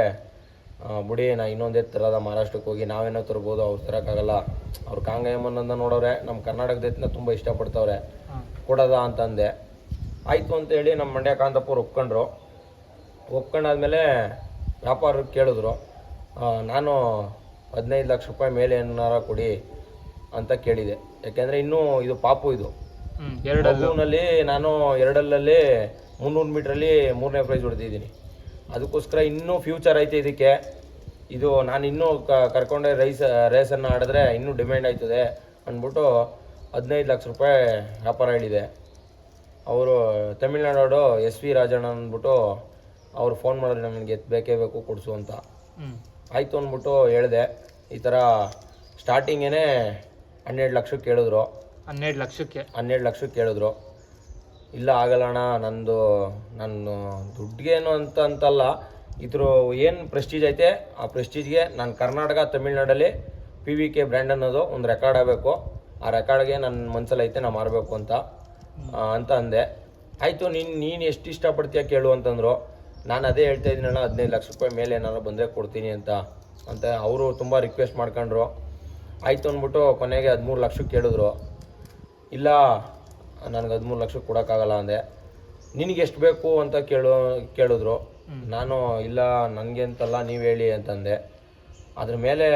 ಬಿಡಿ ನಾ ಇನ್ನೊಂದೇ ತರದ ಮಹಾರಾಷ್ಟ್ರಕ್ಕೆ ಹೋಗಿ ನಾವೇನೋ ತರ್ಬೋದು ಅವ್ರು ತರೋಕ್ಕಾಗಲ್ಲ. ಅವ್ರು ಕಾಂಗಾಯಮ್ಮನನ್ನ ನೋಡೋರೆ ನಮ್ಮ ಕರ್ನಾಟಕದ ಎತ್ತನ್ನ ತುಂಬ ಇಷ್ಟಪಡ್ತವ್ರೆ.
ಅಂತ
ಕೊಡೋದ ಅಂತಂದೆ. ಆಯಿತು ಅಂತೇಳಿ ನಮ್ಮ ಮಂಡ್ಯ ಕಾಂತಪ್ಪವ್ರು ಒಪ್ಕೊಂಡ್ರು. ಒಪ್ಕೊಂಡಾದ್ಮೇಲೆ ವ್ಯಾಪಾರ ಕೇಳಿದ್ರು ನಾನು ಹದಿನೈದು ಲಕ್ಷ ರೂಪಾಯಿ ಮೇಲೆ ಏನಾರ ಕೊಡಿ ಅಂತ ಕೇಳಿದೆ. ಯಾಕೆಂದರೆ ಇನ್ನೂ ಇದು ಪಾಪು ಇದು.
ಎರಡಲ್ಲೂನಲ್ಲಿ ಎರಡಲ್ಲೂ.
ನಾನು ಎರಡಲ್ಲಲ್ಲಿ ಮುನ್ನೂರು ಮೀಟ್ರಲ್ಲಿ ಮೂರನೇ ಪ್ರೈಸ್ ಹೊಡೆದಿದ್ದೀನಿ. ಅದಕ್ಕೋಸ್ಕರ ಇನ್ನೂ ಫ್ಯೂಚರ್ ಐತೆ ಇದಕ್ಕೆ. ಇದು ನಾನು ಇನ್ನೂ ಕ ಕರ್ಕೊಂಡೆ ರೈಸ್ ರೇಸನ್ನು ಆಡಿದ್ರೆ ಇನ್ನೂ ಡಿಮ್ಯಾಂಡ್ ಆಯ್ತದೆ ಅಂದ್ಬಿಟ್ಟು ಹದಿನೈದು ಲಕ್ಷ ರೂಪಾಯಿ ವ್ಯಾಪಾರ ಹೇಳಿದೆ ಅವರು ತಮಿಳ್ನಾಡು ಎಸ್ ವಿ ರಾಜಣ್ಣ ಅಂದ್ಬಿಟ್ಟು ಅವ್ರು ಫೋನ್ ಮಾಡಿದ್ರೆ ನನಗೆ ಎತ್ತು ಬೇಕೇ ಬೇಕು ಕೊಡಿಸು ಅಂತ. ಆಯಿತು ಅಂದ್ಬಿಟ್ಟು ಹೇಳಿದೆ ಈ ಥರ ಸ್ಟಾರ್ಟಿಂಗೇ ಹನ್ನೆರಡು ಲಕ್ಷಕ್ಕೆ ಕೇಳಿದ್ರು.
ಹನ್ನೆರಡು ಲಕ್ಷಕ್ಕೆ?
ಹನ್ನೆರಡು ಲಕ್ಷಕ್ಕೆ ಕೇಳಿದ್ರು. ಇಲ್ಲ ಆಗಲ್ಲ ಅಣ್ಣ ನಂದು, ನನ್ನ ದುಡ್ಡಿಗೇನು ಅಂತ ಅಂತಲ್ಲ, ಇದ್ರ ಏನು ಪ್ರೆಸ್ಟೀಜ್ ಐತೆ, ಆ ಪ್ರೆಸ್ಟೀಜ್ಗೆ ನಾನು ಕರ್ನಾಟಕ, ತಮಿಳ್ನಾಡಲ್ಲಿ ಪಿ ವಿ ಕೆ ಬ್ರ್ಯಾಂಡ್ ಅನ್ನೋದು ಒಂದು ರೆಕಾರ್ಡ್ ಆಗಬೇಕು. ಆ ರೆಕಾರ್ಡ್ಗೆ ನನ್ನ ಮನಸ್ಸಲ್ಲಿ ಐತೆ ನಾನು ಮಾರಬೇಕು ಅಂತ ಅಂತ ಅಂದೆ. ಆಯಿತು, ನೀನು ನೀನು ಎಷ್ಟು ಇಷ್ಟಪಡ್ತೀಯ ಕೇಳು ಅಂತಂದರು. ನಾನು ಅದೇ ಹೇಳ್ತಾ ಇದ್ದೀನಣ್ಣ, ಹದಿನೈದು ಲಕ್ಷ ರೂಪಾಯಿ ಮೇಲೆ ಏನಾದ್ರು ಬಂದರೆ ಕೊಡ್ತೀನಿ ಅಂತ ಅಂತ ಅವರು ತುಂಬ ರಿಕ್ವೆಸ್ಟ್ ಮಾಡ್ಕೊಂಡ್ರು. ಆಯಿತು ಅಂದ್ಬಿಟ್ಟು ಕೊನೆಗೆ ಹದಿಮೂರು ಲಕ್ಷಕ್ಕೆ ಕೇಳಿದ್ರು. ಇಲ್ಲ ನನಗೆ ಹದಿಮೂರು ಲಕ್ಷ ಕೊಡೋಕ್ಕಾಗಲ್ಲ ಅಂದೆ. ನಿನಗೆ ಎಷ್ಟು ಬೇಕು ಅಂತ ಕೇಳೋ ಕೇಳಿದ್ರು. ನಾನು ಇಲ್ಲ ನನಗೆ ಅಂತಲ್ಲ ನೀವು ಹೇಳಿ ಅಂತಂದೆ. ಅದ್ರ ಮೇಲೆ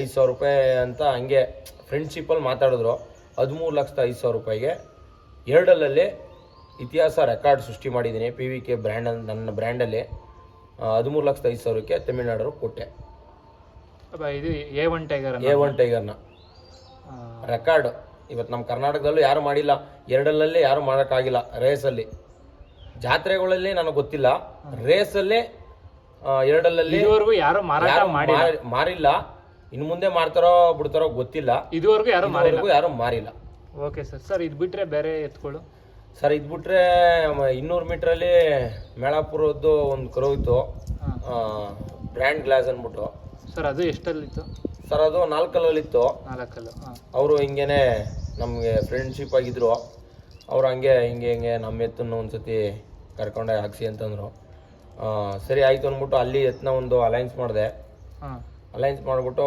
ಐದು ಸಾವಿರ ರೂಪಾಯಿ ಅಂತ ಹಂಗೆ ಫ್ರೆಂಡ್ಶಿಪ್ಪಲ್ಲಿ ಮಾತಾಡಿದ್ರು. ಹದಿಮೂರು ಲಕ್ಷದ ಐದು ಸಾವಿರ ರೂಪಾಯಿಗೆ. ಎರಡಲ್ಲಲ್ಲಿ ಇತಿಹಾಸ ರೆಕಾರ್ಡ್ ಸೃಷ್ಟಿ ಮಾಡಿದ್ದೀನಿ ಪಿ ವಿ ಕೆ ಬ್ರ್ಯಾಂಡ್ ನನ್ನ ಬ್ರ್ಯಾಂಡಲ್ಲಿ ಹದಿಮೂರು ಲಕ್ಷದ ಐದು ಸಾವಿರಕ್ಕೆ ತಮಿಳ್ನಾಡರು ಕೊಟ್ಟೆ.
ಇದು A one tiger
A one ಟೈಗರ್ನ record ಇವತ್ತು ನಮ್ಮ ಕರ್ನಾಟಕದಲ್ಲೂ ಯಾರು ಮಾಡಿಲ್ಲ. ಎರಡಲ್ಲೇ ಯಾರು ಮಾಡೋಕ್ಕಾಗಿಲ್ಲ. ರೇಸಲ್ಲಿ. ಜಾತ್ರೆಗಳಲ್ಲಿ ನನಗೆ ಗೊತ್ತಿಲ್ಲ. ರೇಸಲ್ಲಿ ಎರಡಲ್ಲಲ್ಲಿ
ಇದುವರೆಗೂ ಯಾರು ಮಾರಾಟ
ಯಾರು
ಮಾಡಿ
ಮಾರಿಲ್ಲ. ಇನ್ನು ಮುಂದೆ ಮಾಡ್ತಾರೋ ಬಿಡ್ತಾರೋ ಗೊತ್ತಿಲ್ಲ.
ಇದುವರೆಗೂ ಯಾರು ಮಾರಿಲ್ಲ.
ಯಾರು ಮಾರಿಲ್ಲ.
Okay sir. ಸರ್ ಇದು ಬಿಟ್ಟರೆ ಬೇರೆ ಎತ್ಕೊಳ್ಳು.
ಸರ್ ಇದು ಬಿಟ್ರೆ ಇನ್ನೂರು ಮೀಟ್ರಲ್ಲಿ ಮೇಳಾಪುರದ್ದು ಒಂದು ಕರು ಇತ್ತು. ಬ್ರ್ಯಾಂಡ್ ಗ್ಲಾಸ್ ಅಂದ್ಬಿಟ್ಟು.
ಸರ್ ಅದು ಎಷ್ಟಲ್ಲಿತ್ತು?
ಸರ್ ಅದು ನಾಲ್ಕಲ್ಲಲ್ಲಿತ್ತು.
ಇತ್ತು ಹಾಂ.
ಅವರು ಹಿಂಗೇನೆ ನಮಗೆ ಫ್ರೆಂಡ್ಶಿಪ್ ಆಗಿದ್ರು. ಅವ್ರು ಹಂಗೆ ಹಿಂಗೆ ಹಿಂಗೆ ನಮ್ಮ ಎತ್ತನ್ನು ಒಂದು ಸತಿ ಕರ್ಕೊಂಡೆ ಹಾಕ್ಸಿ ಅಂತಂದರು. ಸರಿ ಆಯಿತು ಅಂದ್ಬಿಟ್ಟು ಅಲ್ಲಿ ಎತ್ತನ ಒಂದು ಅಲೈನ್ಸ್ ಮಾಡಿದೆ.
ಹಾಂ.
ಅಲೈನ್ಸ್ ಮಾಡಿಬಿಟ್ಟು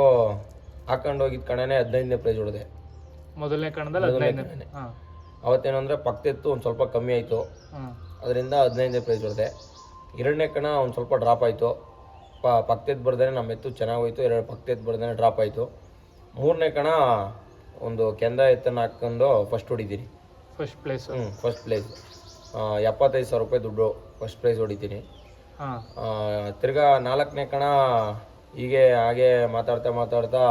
ಹಾಕೊಂಡು ಹೋಗಿದ್ದ ಕಣನೇ ಹದಿನೈದನೇ ಪ್ರೈಸ್ ಹೊಡೆದೆ.
ಮೊದಲನೇ ಕಣದಲ್ಲಿ ಹದಿನೈದು ಅಂದರೆ
ಅವತ್ತೇನಂದರೆ ಪಕ್ಕದೆತ್ತು ಒಂದು ಸ್ವಲ್ಪ ಕಮ್ಮಿ ಆಯಿತು. ಅದರಿಂದ ಹದಿನೈದನೇ ಪ್ರೈಸ್ ಹೊಡೆದೆ. ಎರಡನೇ ಕಣ ಒಂದು ಸ್ವಲ್ಪ ಡ್ರಾಪ್ ಆಯಿತು. ಪ ಪಕ್ಕದ ಬರ್ದೇ ನಮ್ಮ ಎತ್ತು ಚೆನ್ನಾಗಿ ಹೋಯ್ತು ಎರಡು ಪಕ್ಕದ ಬರ್ದೇ ಡ್ರಾಪ್ ಆಯಿತು. ಮೂರನೇ ಕಣ ಒಂದು ಕೆಂದ ಎತ್ತನ್ನು ಹಾಕ್ಕೊಂಡು ಫಸ್ಟ್ ಹೊಡಿತೀನಿ.
ಫಸ್ಟ್ ಪ್ಲೇಸ್
ಹ್ಞೂ ಫಸ್ಟ್ ಪ್ಲೇಸ್ ಎಪ್ಪತ್ತೈದು ಸಾವಿರ ರೂಪಾಯಿ ದುಡ್ಡು ಫಸ್ಟ್ ಪ್ರೈಸ್ ಹೊಡಿತೀನಿ. ತಿರ್ಗಾ ನಾಲ್ಕನೇ ಕಣ ಹೀಗೆ ಹಾಗೆ ಮಾತಾಡ್ತಾ ಮಾತಾಡ್ತಾ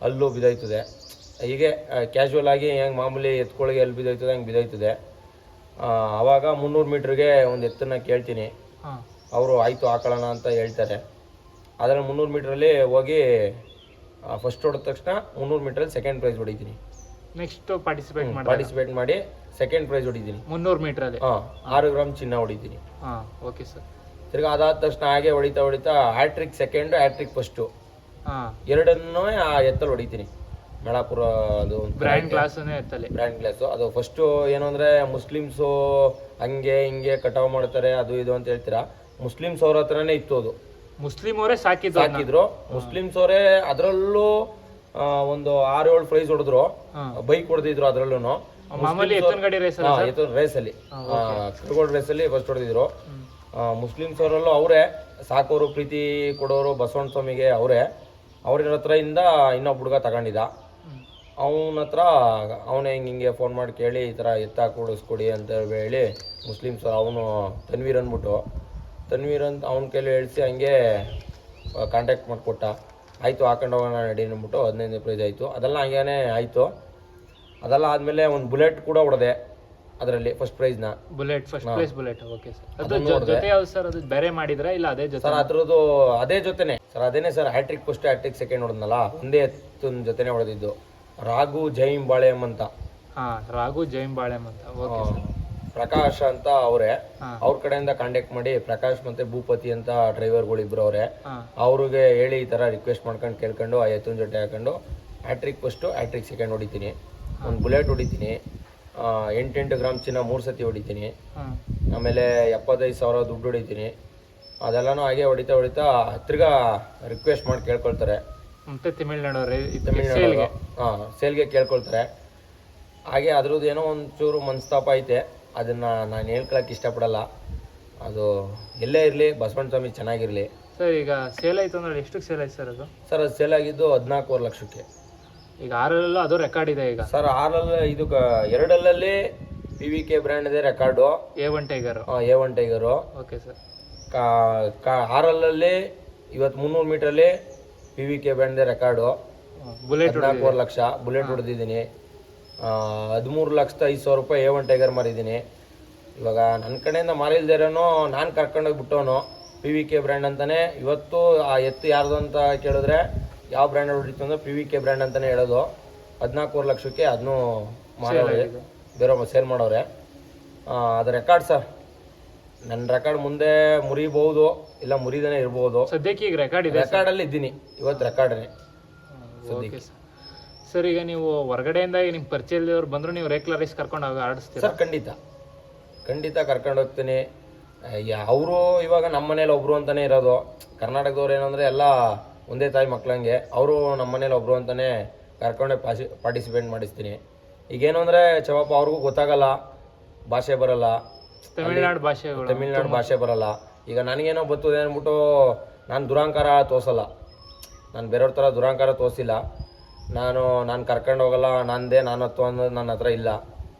ಅಲ್ಲೂ ಬಿದ್ದೋಯ್ತದೆ ಹೀಗೆ ಕ್ಯಾಶುವಲ್ ಆಗಿ ಹೆಂಗೆ ಮಾಮೂಲಿ ಎತ್ಕೊಳಗೆ ಎಲ್ಲಿ ಬಿದ್ದೋಯ್ತದೆ ಹಂಗೆ ಬಿದ್ದೋಯ್ತದೆ ಆ, ಆವಾಗ ಮುನ್ನೂರು ಮೀಟ್ರಿಗೆ ಒಂದು ಎತ್ತನ್ನು ಕೇಳ್ತೀನಿ. ಅವರು ಆಯಿತು ಹಾಕೊಳ್ಳೋಣ ಅಂತ ಹೇಳ್ತಾರೆ. ಆದರೆ ಮುನ್ನೂರು ಮೀಟ್ರಲ್ಲಿ ಹೋಗಿ ಫಸ್ಟ್ ಹೊಡೆದ ತಕ್ಷಣ ಮುನ್ನೂರು ಮೀಟ್ರಲ್ಲಿ ಸೆಕೆಂಡ್ ಪ್ರೈಸ್ ಹೊಡಿತೀನಿ.
ನೆಕ್ಸ್ಟ್ ಪಾರ್ಟಿಸಿಪೇಟ್ ಮಾಡಿ
ಪಾರ್ಟಿಸಿಪೇಟ್ ಮಾಡಿ ಸೆಕೆಂಡ್ ಪ್ರೈಸ್ ಹೊಡಿತೀನಿ.
ಮುನ್ನೂರು ಮೀಟ್ರಲ್ಲಿ?
ಹಾಂ ಆರು ಗ್ರಾಮ್ ಚಿನ್ನ ಹೊಡಿತೀನಿ.
ಹಾಂ ಓಕೆ ಸರ್
ತಿರ್ಗಿ ಅದಾದ ತಕ್ಷಣ ಹಾಗೆ ಹೊಡಿತಾ ಹೊಡಿತಾ ಹ್ಯಾಟ್ರಿಕ್ ಸೆಕೆಂಡು ಹ್ಯಾಟ್ರಿಕ್ ಫಸ್ಟು
ಹಾಂ.
ಎರಡನ್ನೂ ಆ ಎತ್ತಲ್ಲಿ ಹೊಡಿತೀನಿ. ಮೇಳಾಪುರ ಅದು
ಬ್ರ್ಯಾಂಡ್ ಕ್ಲಾಸನ್ನೇ ಎತ್ತಲ್ಲಿ?
ಬ್ರ್ಯಾಂಡ್ ಗ್ಲಾಸು ಅದು ಫಸ್ಟು ಏನು ಅಂದರೆ ಮುಸ್ಲಿಮ್ಸು ಹಂಗೆ ಹಿಂಗೆ ಕಟಾವು ಮಾಡ್ತಾರೆ ಅದು ಇದು ಅಂತ ಹೇಳ್ತೀರಾ? ಮುಸ್ಲಿಮ್ಸ್ ಅವ್ರ ಹತ್ರನೇ ಇತ್ತು ಅದು.
ಮುಸ್ಲಿಂ ಅವರೇ ಸಾಕಿದ್ರು ಅದನ್ನ.
ಸಾಕಿದ್ರು. ಮುಸ್ಲಿಮ್ಸ್ ಅವರೇ ಅದರಲ್ಲೂ ಒಂದು ಆರು ಏಳು ಪ್ರೈಸ್ ಹೊಡೆದ್ರು. ಬೈಕ್ ಹೊಡೆದಿದ್ರು ಅದರಲ್ಲೂ
ಮಾಮೂಲಿ ಎತ್ತನ ಗಾಡಿ ರೇಸ್ ಅಲ್ಲಿ
ಕರ್ಗೋಡ್ ರೇಸಲ್ಲಿ ಫಸ್ಟ್ ಹೊಡೆದಿದ್ರು. ಮುಸ್ಲಿಮ್ಸ್ ಅವರಲ್ಲೂ ಅವರೇ ಸಾಕೋರು ಪ್ರೀತಿ ಕೊಡೋರು ಬಸವಣ್ಣ ಸ್ವಾಮಿಗೆ ಅವರೇ. ಅವ್ರ ಹತ್ರ ಇಂದ ಇನ್ನೊಬ್ಬ ಹುಡುಗ ತಗೊಂಡಿದ್ದ. ಅವನ ಹತ್ರ ಅವನೇ ಹಿಂಗೆ ಹಿಂಗೆ ಫೋನ್ ಮಾಡಿ ಕೇಳಿ ಈ ಥರ ಎತ್ತ ಕೂಡಿಸ್ಕೊಡಿ ಅಂತ ಹೇಳಿ ಮುಸ್ಲಿಮ್ಸ್ ಅವನು ತನ್ವೀರ್ ಅಂದ್ಬಿಟ್ಟು ತನ್ವೀರ್ ಅಂತ ಅವನ ಕೈಲಿ ಹೇಳಿಸಿ ಹಂಗೆ ಕಾಂಟ್ಯಾಕ್ಟ್ ಮಾಡಿಕೊಟ್ಟ. ಆಯಿತು ಹಾಕೊಂಡು ಹೋಗೋಣ ನಡಿ ಅಂದ್ಬಿಟ್ಟು ಹದಿನೈದನೇ ಪ್ರೈಸ್ ಆಯಿತು. ಅದೆಲ್ಲ ಹಂಗೇ ಆಯಿತು. ಅದೆಲ್ಲ ಆದಮೇಲೆ ಒಂದು ಬುಲೆಟ್ ಕೂಡ ಹೊಡೆದೆ ಅದರಲ್ಲಿ first ಪ್ರೈಸ್ನ
bullet first prize bullet okay sir ಅದು ಜೊತೆ ಯಾವ್ದು ಸರ್ ಅದು ಬೇರೆ ಮಾಡಿದ್ರ ಇಲ್ಲ ಅದೇ ಜೊತೆ?
ಸರ್ ಅದ್ರದ್ದು ಅದೇ ಜೊತೆನೆ. ಸರ್ ಅದೇನೆ sir hat-trick first hat-trick second ಹೊಡೆದ್ನಲ್ಲ ಒಂದೇ ಎತ್ತಿನ ಜೊತೆನೆ ಹೊಡೆದಿದ್ದು. ರಾಘು ಜೈಮ್ ಬಾಳೆಮ್ ಅಂತ.
ಹಾಂ ರಾಘು ಜೈನ್ ಬಾಳೆಮ್ ಅಂತ ಓಕೆ ಸರ್
ಪ್ರಕಾಶ್ ಅಂತ ಅವರೇ. ಅವ್ರ ಕಡೆಯಿಂದ ಕಾಂಟ್ಯಾಕ್ಟ್ ಮಾಡಿ ಪ್ರಕಾಶ್ ಮತ್ತೆ ಭೂಪತಿ ಅಂತ ಡ್ರೈವರ್ಗಳಿಬ್ರು ಅವರೇ.
ಹಾಂ.
ಅವ್ರಿಗೆ ಹೇಳಿ ಈ ಥರ ರಿಕ್ವೆಸ್ಟ್ ಮಾಡ್ಕೊಂಡು ಕೇಳ್ಕೊಂಡು ಆ ಎತ್ತಿನ ಜೊತೆ ಹಾಕೊಂಡು ಹ್ಯಾಟ್ರಿಕ್ ಫಸ್ಟು ಹ್ಯಾಟ್ರಿಕ್ ಸೆಕೆಂಡ್ ಹೊಡಿತೀನಿ. ಒಂದು ಬುಲೆಟ್ ಹೊಡಿತೀನಿ. ಎಂಟೆಂಟು ಗ್ರಾಮ್ ಚಿನ್ನ ಮೂರು ಸತಿ ಹೊಡಿತೀನಿ. ಆಮೇಲೆ ಎಪ್ಪತ್ತೈದು ಸಾವಿರ ದುಡ್ಡು ಹೊಡಿತೀನಿ. ಅದೆಲ್ಲನೂ ಹಾಗೆ ಹೊಡಿತಾ ಹೊಡಿತಾ ತಿರ್ಗಾ ರಿಕ್ವೆಸ್ಟ್ ಮಾಡಿ ಕೇಳ್ಕೊಳ್ತಾರೆ.
ಮತ್ತೆ ತಮಿಳ್ನಾಡು
ಹಾಂ ಸೇಲ್ಗೆ ಕೇಳ್ಕೊಳ್ತಾರೆ. ಹಾಗೆ ಅದ್ರದ್ದು ಏನೋ ಒಂಚೂರು ಮನಸ್ತಾಪ ಐತೆ. ಅದನ್ನು ನಾನು ಹೇಳ್ಕೊಳಕ್ಕೆ ಇಷ್ಟಪಡಲ್ಲ. ಅದು ಎಲ್ಲೇ ಇರಲಿ ಬಸವಣ್ಣ ಸ್ವಾಮಿ ಚೆನ್ನಾಗಿರಲಿ.
ಸರ್ ಈಗ ಸೇಲ್ ಆಯ್ತು ಅಂದ್ರೆ ಎಷ್ಟಕ್ಕೆ ಸೇಲ್ ಆಯ್ತು ಸರ್ ಅದು?
ಸರ್ ಅದು ಸೇಲ್ ಆಗಿದ್ದು ಹದಿನಾಲ್ಕೂವರೆ ಲಕ್ಷಕ್ಕೆ.
ಈಗ ಆರಲ್ಲೂ ಅದು ರೆಕಾರ್ಡ್ ಇದೆ ಈಗ.
ಸರ್ ಆರಲ್ಲ ಇದು ಕ- ಎರಡಲ್ಲಲ್ಲಿ ಪಿ ವಿ ಕೆ ಬ್ರ್ಯಾಂಡ್ ಇದೆ record
A one tiger
A one tiger
okay sir
ಕಾ ಕಾ ಆರಲ್ಲಲ್ಲಿ ಇವತ್ತು ಮುನ್ನೂರು ಮೀಟ್ರಲ್ಲಿ P V K brand record
bullet
ಹದಿನಾಲ್ಕೂವರೆ lakh bullet ಹೊಡೆದಿದ್ದೀನಿ. ಹದಿಮೂರು ಲಕ್ಷದ ಐದು ಸಾವಿರ ರೂಪಾಯಿ ಎ ಒನ್ ಟೈಗರ್ ಮಾರಿದ್ದೀನಿ. ಇವಾಗ ನನ್ನ ಕಡೆಯಿಂದ ಮಾರಿಲ್ದೇ ಇರೋನು ನಾನು ಕರ್ಕೊಂಡೋಗಿ ಬಿಟ್ಟವನು. ಪಿ ವಿ ಕೆ ಬ್ರ್ಯಾಂಡ್ ಅಂತಾನೆ. ಇವತ್ತು ಆ ಎತ್ತು ಯಾರ್ದು ಅಂತ ಕೇಳಿದ್ರೆ ಯಾವ ಬ್ರ್ಯಾಂಡ್ ಹೊಡಿತು ಅಂದರೆ ಪಿ ವಿ ಕೆ ಬ್ರ್ಯಾಂಡ್ ಅಂತಾನೆ ಹೇಳೋದು. ಹದಿನಾಲ್ಕೂವರೆ ಲಕ್ಷಕ್ಕೆ ಅದನ್ನು ಮಾರಿ ಬೇರೆ ಸೇಲ್ ಮಾಡೋರೆ ಅದು ರೆಕಾರ್ಡ್ ಸರ್ ನನ್ನ ರೆಕಾರ್ಡ್ ಮುಂದೆ ಮುರಿಬಹುದು ಇಲ್ಲ ಮುರಿದೇ ಇರ್ಬೋದು.
ಸದ್ಯಕ್ಕೆ ಈಗ ರೆಕಾರ್ಡ್ ಇದೆ
ರೆಕಾರ್ಡಲ್ಲಿ ಇದ್ದೀನಿ. ಇವತ್ತು ರೆಕಾರ್ಡೇ
ಓಕೆ ಸರ್ ಈಗ ನೀವು ಹೊರಗಡೆಯಿಂದ ನಿಮ್ಗೆ ನಿಮ್ಮ ಪರಿಚಯದವ್ರು ಬಂದರೂ ನೀವು ರೇಕ್ಲರ್ ರೈಸ್ ಕರ್ಕೊಂಡು ಹೋಗಿ ಆಡಿಸ್ತೀರಾ?
ಸರ್ ಖಂಡಿತ. ಖಂಡಿತ ಕರ್ಕೊಂಡು ಹೋಗ್ತೀನಿ. ಅವರು ಇವಾಗ ನಮ್ಮ ಮನೇಲಿ ಒಬ್ರು ಅಂತಾನೆ ಇರೋದು. ಕರ್ನಾಟಕದವ್ರು ಏನಂದ್ರೆ ಎಲ್ಲ ಒಂದೇ ತಾಯಿ ಮಕ್ಳಂಗೆ. ಅವರು ನಮ್ಮ ಮನೇಲಿ ಒಬ್ರು ಅಂತಾನೆ ಕರ್ಕೊಂಡೆ ಪಾಸಿ ಪಾರ್ಟಿಸಿಪೇಟ್ ಮಾಡಿಸ್ತೀನಿ. ಈಗೇನು ಅಂದರೆ ಚವಪ್ಪ ಅವ್ರಿಗೂ ಗೊತ್ತಾಗಲ್ಲ. ಭಾಷೆ ಬರಲ್ಲ.
ತಮಿಳ್ನಾಡು ಭಾಷೆ
ತಮಿಳ್ನಾಡು ಭಾಷೆ ಬರಲ್ಲ. ಈಗ ನನಗೇನೋ ಬರ್ತದೆ ಅಂದ್ಬಿಟ್ಟು ನಾನು ದುರಾಂಕಾರ ತೋರಿಸಲ್ಲ. ನಾನು ಬೇರೆಯವ್ರ ಥರ ದುರಾಂಕಾರ ತೋರಿಸಿಲ್ಲ. ನಾನು ನಾನು ಕರ್ಕೊಂಡು ಹೋಗಲ್ಲ ನಂದೇ ನಾನು ಹತ್ತು ಅನ್ನೋದು ನನ್ನ ಹತ್ರ ಇಲ್ಲ.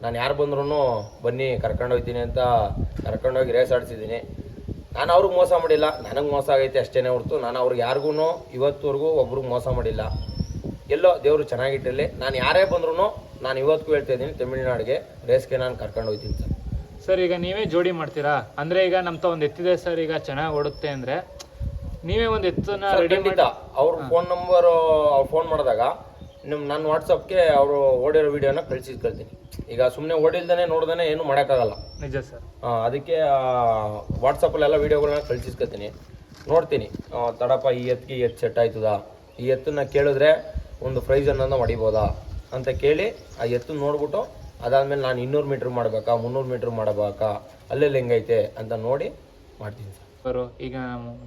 ನಾನು ಯಾರು ಬಂದ್ರೂ ಬನ್ನಿ ಕರ್ಕೊಂಡು ಹೋಗ್ತೀನಿ ಅಂತ ಕರ್ಕೊಂಡೋಗಿ ರೇಸ್ ಆಡಿಸಿದ್ದೀನಿ. ನಾನು ಅವ್ರಿಗೆ ಮೋಸ ಮಾಡಿಲ್ಲ. ನನಗೆ ಮೋಸ ಆಗೈತೆ ಅಷ್ಟೇ ಹೊರ್ತು. ನಾನು ಅವ್ರಿಗೆ ಯಾರಿಗೂ ಇವತ್ತುವರೆಗೂ ಒಬ್ರಿಗೆ ಮೋಸ ಮಾಡಿಲ್ಲ. ಎಲ್ಲೋ ದೇವರು ಚೆನ್ನಾಗಿಟ್ಟಿರಲಿ. ನಾನು ಯಾರೇ ಬಂದ್ರೂ ನಾನು ಇವತ್ತಿಗೂ ಹೇಳ್ತಾ ಇದ್ದೀನಿ ತಮಿಳ್ನಾಡಿಗೆ ರೇಸ್ಗೆ ನಾನು ಕರ್ಕೊಂಡು ಹೋಗ್ತೀನಿ ಸರ್.
ಸರ್ ಈಗ ನೀವೇ ಜೋಡಿ ಮಾಡ್ತೀರಾ? ಅಂದರೆ ಈಗ ನಮ್ಮ ಒಂದು ಎತ್ತಿದೆ ಸರ್ ಈಗ ಚೆನ್ನಾಗಿ ಓಡುತ್ತೆ ಅಂದರೆ ನೀವೇ ಒಂದು ಎತ್ತನ್ನ ರೆಡಿ
ಮಾಡಿ ಅವ್ರ ಫೋನ್ ನಂಬರು ಅವ್ರು ಫೋನ್ ಮಾಡಿದಾಗ ನಿಮ್ಮ ನನ್ನ ವಾಟ್ಸಪ್ಗೆ ಅವರು ಓಡಿರೋ ವಿಡಿಯೋನ ಕಳ್ತೀನಿ ಈಗ ಸುಮ್ಮನೆ ಓಡಿಲ್ದೇ ನೋಡ್ದೇ ಏನು ಮಾಡೋಕ್ಕಾಗಲ್ಲ.
ನಿಜ ಸರ್.
ಹಾಂ ಅದಕ್ಕೆ ವಾಟ್ಸಪ್ಪಲ್ಲೆಲ್ಲ ವೀಡಿಯೋಗಳನ್ನ ಕಳ್ಸಿಸ್ಕೊತೀನಿ ನೋಡ್ತೀನಿ. ತಡಪ್ಪ ಈ ಎತ್ತಿಗೆ ಎತ್ತು ಸೆಟ್ ಆಯ್ತದ? ಈ ಎತ್ತನ್ನ ಕೇಳಿದ್ರೆ ಒಂದು ಪ್ರೈಸ್ ಅನ್ನೋದನ್ನ ಹೊಡಿಬೋದಾ? ಅಂತ ಕೇಳಿ ಆ ಎತ್ತು ನೋಡ್ಬಿಟ್ಟು ಅದಾದಮೇಲೆ ನಾನು ಇನ್ನೂರು ಮೀಟ್ರ್ ಮಾಡಬೇಕಾ? ಮುನ್ನೂರು ಮೀಟ್ರ್ ಮಾಡಬೇಕಾ? ಅಲ್ಲೆಲ್ಲಿ ಹೆಂಗೈತೆ ಅಂತ ನೋಡಿ ಮಾಡ್ತೀನಿ ಸರ್.
ಅವರು ಈಗ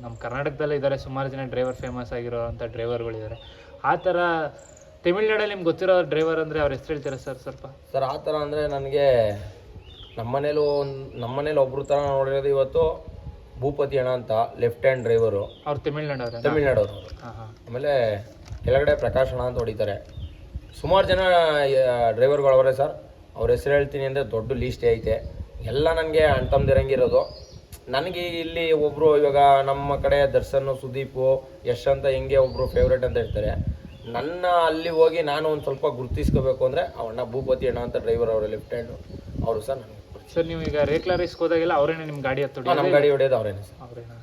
ನಮ್ಮ ಕರ್ನಾಟಕದಲ್ಲೇ ಇದ್ದಾರೆ. ಸುಮಾರು ಜನ ಡ್ರೈವರ್ ಫೇಮಸ್ ಆಗಿರೋ ಅಂಥ ಡ್ರೈವರ್ಗಳಿದ್ದಾರೆ ಆ ಥರ ತಮಿಳ್ನಾಡಲ್ಲಿ ನಿಮ್ಗೆ ಗೊತ್ತಿರೋ ಡ್ರೈವರ್ ಅಂದರೆ ಅವ್ರ ಹೆಸರು ಹೇಳ್ತೀರಾ ಸರ್ ಸ್ವಲ್ಪ?
ಸರ್ ಆ ಥರ ಅಂದರೆ ನನಗೆ ನಮ್ಮನೇಲೂ ನಮ್ಮನೇಲಿ ಒಬ್ಬರು ಥರ ನೋಡಿರೋದು ಇವತ್ತು ಭೂಪತಿ ಅಣ್ಣ ಅಂತ ಲೆಫ್ಟ್ ಹ್ಯಾಂಡ್ ಡ್ರೈವರು
ಅವ್ರು ತಮಿಳ್ನಾಡವ್ರೆ
ತಮಿಳ್ನಾಡವರು.
ಹಾಂ ಹಾಂ.
ಆಮೇಲೆ ಕೆಳಗಡೆ ಪ್ರಕಾಶ್ ಅಣ್ಣ ಅಂತ ಹೊಡಿತಾರೆ. ಸುಮಾರು ಜನ ಡ್ರೈವರ್ಗಳು ಅವರೇ ಸರ್. ಅವ್ರ ಹೆಸರು ಹೇಳ್ತೀನಿ ಅಂದರೆ ದೊಡ್ಡ ಲೀಸ್ಟೇ ಐತೆ. ಎಲ್ಲ ನನಗೆ ಅಣ್ತಮ್ದಿರಂಗಿರೋದು. ನನಗೆ ಇಲ್ಲಿ ಒಬ್ಬರು ಇವಾಗ ನಮ್ಮ ಕಡೆ ದರ್ಶನ್ ಸುದೀಪು ಯಶ್ ಅಂತ ಹಿಂಗೆ ಒಬ್ಬರು ಫೇವ್ರೇಟ್ ಅಂತ ಇರ್ತಾರೆ ನನ್ನ ಅಲ್ಲಿ ಹೋಗಿ ನಾನು ಒಂದು ಸ್ವಲ್ಪ ಗುರುತಿಸ್ಕೋಬೇಕು ಅಂದರೆ ಅವಣ್ಣ ಭೂಪತಿ ಅಣ್ಣ ಅಂತ ಡ್ರೈವರ್ ಅವರು ಲೆಫ್ಟ್ ಹ್ಯಾಂಡ್ ಅವರು ಸರ್ ನನಗೆ
ಸರ್ ನೀವು ಈಗ ರೇಕ್ಲಾ ರೇಸ್ಗೆ ಹೋದಾಗೆಲ್ಲ ಅವರೇನೆ ನಿಮ್ಮ ಗಾಡಿ ಹತ್ತು
ನಮ್ಮ ಗಾಡಿ ಹೊಡೆಯೋದು ಅವರೇನೆ ಸರ್.
ಅವರೇನಾ?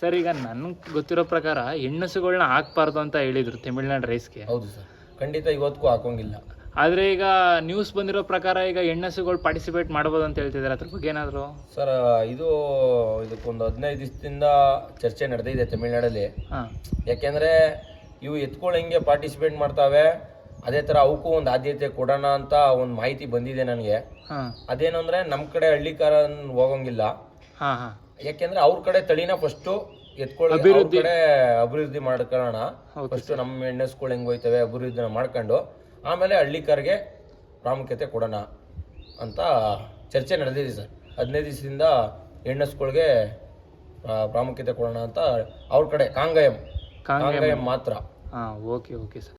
ಸರ್ ಈಗ ನನ್ಗೆ ಗೊತ್ತಿರೋ ಪ್ರಕಾರ ಹೆಣ್ಣಸುಗಳನ್ನ ಹಾಕ್ಬಾರ್ದು ಅಂತ ಹೇಳಿದ್ರು ತಮಿಳ್ನಾಡು ರೇಸ್ಗೆ
ಹೌದು ಸರ್. ಖಂಡಿತ ಇವತ್ತಿಗೂ ಹಾಕೋಂಗಿಲ್ಲ.
ಆದರೆ ಈಗ ನ್ಯೂಸ್ ಬಂದಿರೋ ಪ್ರಕಾರ ಈಗ ಹೆಣ್ಣಸುಗಳು ಪಾರ್ಟಿಸಿಪೇಟ್ ಮಾಡ್ಬೋದು ಅಂತ ಹೇಳ್ತಿದ್ದಾರೆ ಅದ್ರ ಬಗ್ಗೆ ಏನಾದರೂ?
ಸರ್ ಇದು ಇದಕ್ಕೊಂದು ಹದಿನೈದು ದಿವಸದಿಂದ ಚರ್ಚೆ ನಡೆದಿದೆ ತಮಿಳ್ನಾಡಲ್ಲಿ.
ಹಾಂ.
ಯಾಕೆಂದರೆ ಇವು ಎತ್ಕೊಳ್ಳೋಂಗೆ ಹೆಂಗೆ ಪಾರ್ಟಿಸಿಪೇಟ್ ಮಾಡ್ತಾವೆ? ಅದೇ ಥರ ಅವಕ್ಕೂ ಒಂದು ಆದ್ಯತೆ ಕೊಡೋಣ ಅಂತ ಒಂದು ಮಾಹಿತಿ ಬಂದಿದೆ ನನಗೆ.
ಅದೇನಂದ್ರೆ
ಅದೇನು ಅಂದರೆ ನಮ್ಮ ಕಡೆ ಹಳ್ಳಿಕಾರ ಹೋಗೋಂಗಿಲ್ಲ. ಯಾಕೆಂದ್ರೆ ಅವ್ರ ಕಡೆ ತಳಿನ ಫಸ್ಟು ಎತ್ಕೊಳ್ಳಿ ಅವ್ರ ಕಡೆ ಅಭಿವೃದ್ಧಿ ಮಾಡ್ಕೊಳ್ಳೋಣ. ಫಸ್ಟ್ ನಮ್ಮ ಹೆಣ್ಣಸ್ಗಳು ಹೆಂಗೆ ಹೋಯ್ತವೆ ಅಭಿವೃದ್ಧಿನ ಮಾಡ್ಕೊಂಡು ಆಮೇಲೆ ಹಳ್ಳಿಕಾರಿಗೆ ಪ್ರಾಮುಖ್ಯತೆ ಕೊಡೋಣ ಅಂತ ಚರ್ಚೆ ನಡೆದಿದೆ ಸರ್. ಹದಿನೈದು ದಿವಸದಿಂದ ಹೆಣ್ಣಸ್ಗಳಿಗೆ ಪ್ರಾಮುಖ್ಯತೆ ಕೊಡೋಣ ಅಂತ ಅವ್ರ ಕಡೆ ಕಾಂಗಾಯಂ. ಕಾಂಗಾಯಂ ಮಾತ್ರ.
ಹಾಂ ಓಕೆ ಓಕೆ ಸರ್